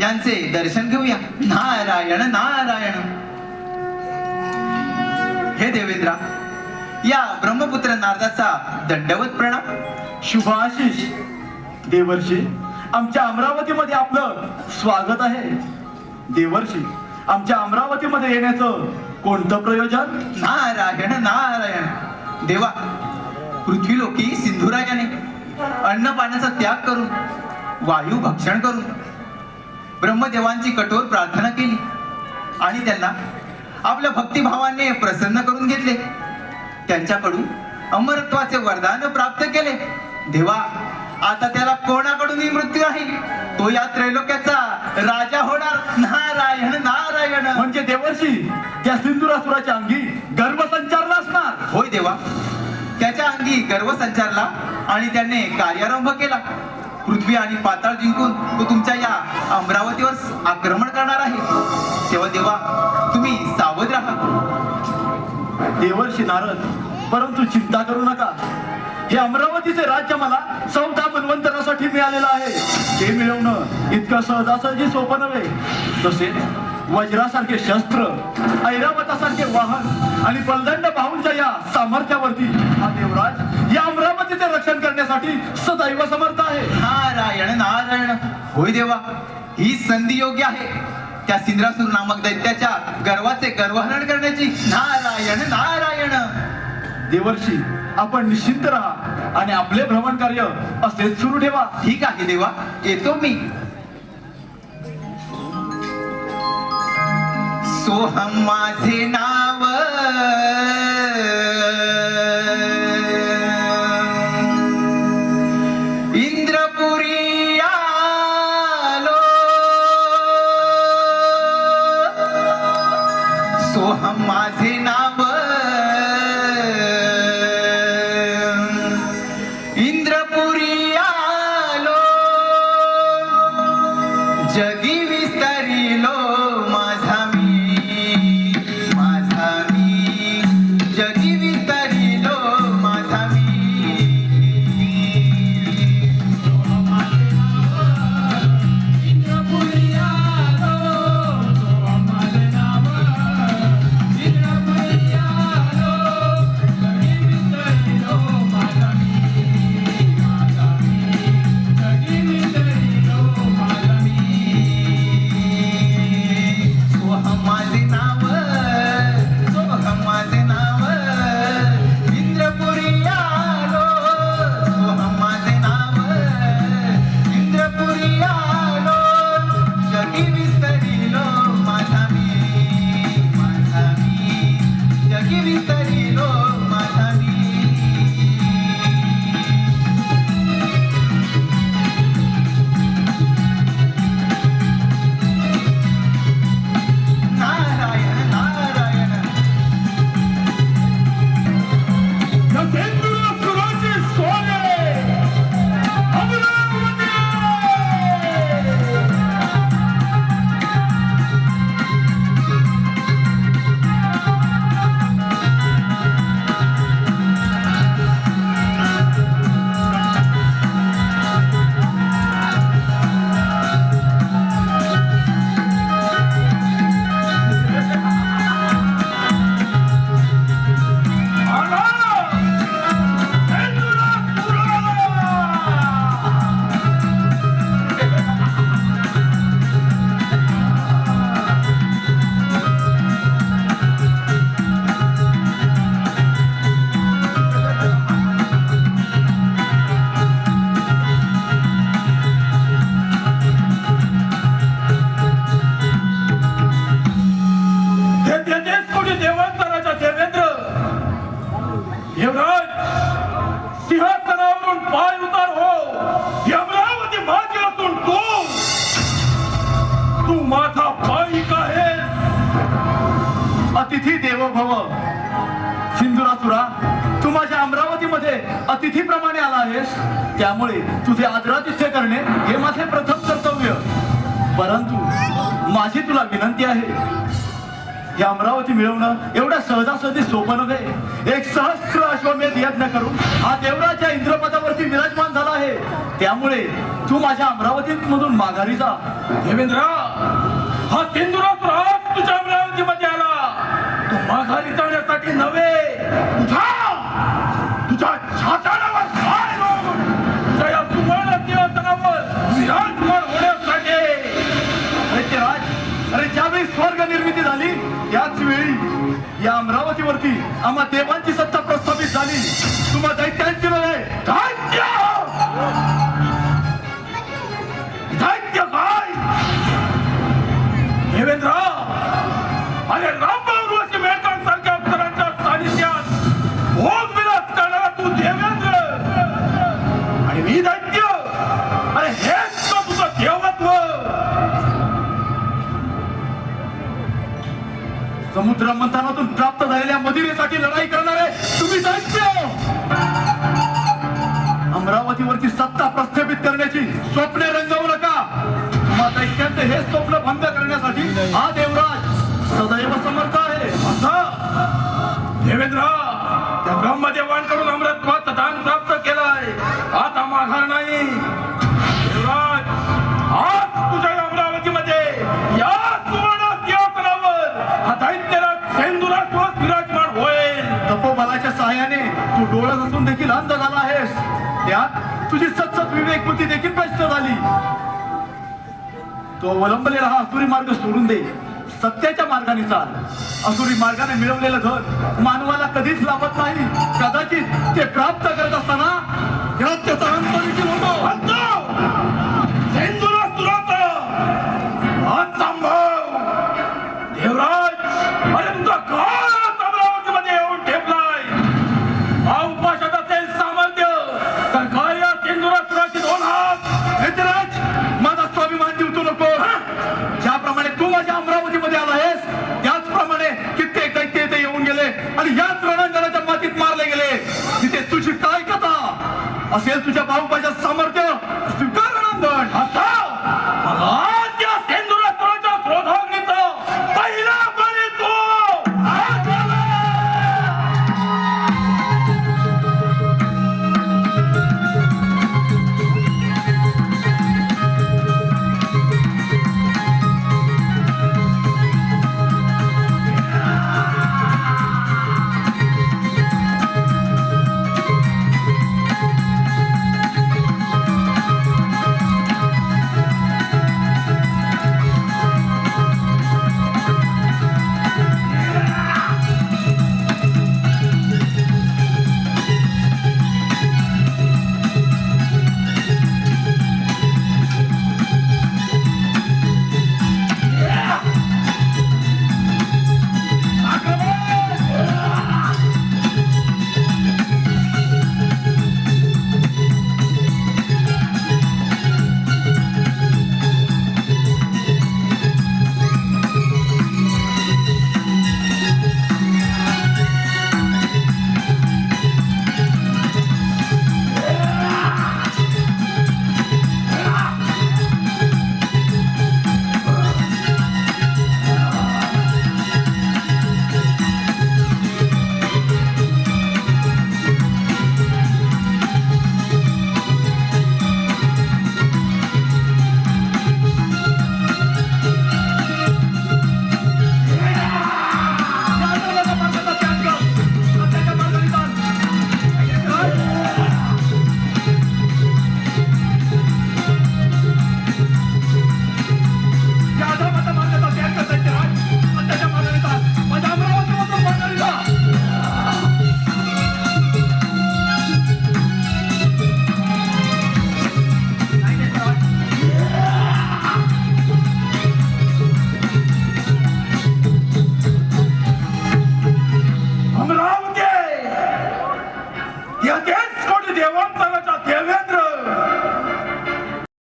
यांचे दर्शन घेऊया. नारायण नारायण. हे देवेंद्रा या ब्रह्मपुत्र नारदाचा दंडवत प्रणाम. शुभाशिष. देवर्षी आमच्या अमरावतीमध्ये आपलं स्वागत आहे. देवर्षी आमच्या अमरावतीमध्ये येण्याचं कोणतं प्रयोजन? नारायण नारायण. देवा पृथ्वी लोकी सिंधुरायाने अन्न पाण्याचा त्याग करून वायू भक्षण करून ब्रह्मदेवांची कठोर प्रार्थना केली आणि त्यांना आपल्या भक्तिभावाने प्रसन्न करून घेतले. त्यांच्याकडून अमरत्वाचे वरदान प्राप्त केले. देवा आता त्याला कोणाकडूनही मृत्यू आहे? तो या त्रैलोक्याचा राजा होणार. नारायण नारायण. म्हणजे देवर्षी त्या सिंधुरासुराच्या अंगी गर्भ संचारला असणार होय देवा. त्याच्या गर्व संचारला आणि त्याने कार्यारंभ केला. पृथ्वी आणि पाताळ जिंकून तो तुमच्या या अमरावतीवर आक्रमण करणार आहे. तेव्हा देवा तुम्ही सावध राहा. देवर्षी नारद परंतु चिंता करू नका. हे अमरावतीचे राज्य मला चौदा मनवंतरासाठी मिळालेलं आहे. ते मिळवणं इतकं सहजासहजी सोपं नव्हे. तसेच वज्रासारखे शस्त्र ऐरावतासारखे वाहन आणि बलदंड भाऊंच्या या सामर्थ्यावरती हा देवराज या अमरावतीचे रक्षण करण्यासाठी सदैव समर्थ आहे. नारायण नारायण. होय देवा ही संधी योग्य आहे. त्या सिंद्रासूर नामक दैत्याच्या गर्वाचे गर्वहरण करण्याची. नारायण नारायण. देवर्षी आपण निश्चिंत राहा आणि आपले भ्रमण कार्य असेच सुरू ठेवा. ठीक आहे देवा येतो मी. सोहम माझे नाव. तू माझा पायिक आहे अतिथी देवो भव सिंधुरासुरा तू माझ्या अमरावतीमध्ये अतिथीप्रमाणे आला आहेस. त्यामुळे तुझे आदरातिथ्य करणे हे माझे प्रथम कर्तव्य. परंतु माझी तुला विनंती आहे. हे अमरावती मिळवणं एवढ्या सहजासहजी सोपं नव्हे. एक सहस्त्र अश्वमेध यज्ञ करून हा देवराच्या इंद्रपदावरती विराजमान झाला आहे. त्यामुळे तू माझ्या अमरावतीत मधून माघारी जा. देवेंद्र हा सिंधुराज तुझ्या अमरावतीमध्ये आला. तू माघारी जाण्यासाठी नव्हे. तुझ्या समुद्र मंथनातून प्राप्त झालेल्या मदिरेसाठी लढाई करणारे तुम्ही अमरावतीवरची सत्ता प्रस्थापित करण्याची स्वप्ने रंगवू नका. तुम्हा हे स्वप्न भंग करण्यासाठी हा देव तू डोळ्यात असून देखील अंध झाला आहेस. त्यात तुझी सतसत विवेकबुद्धी देखील प्रश्न झाली. तो अवलंबलेला हा असुरी मार्ग सोडून दे. सत्याच्या मार्गाने चाल. असुरी मार्गाने मिळवलेलं धन मानवाला कधीच लाभत नाही. कदाचित ते प्राप्त करत असताना त्यात त्याचा अंत देखील होतो. आणि याच रणांगणाच्या मातीत मारले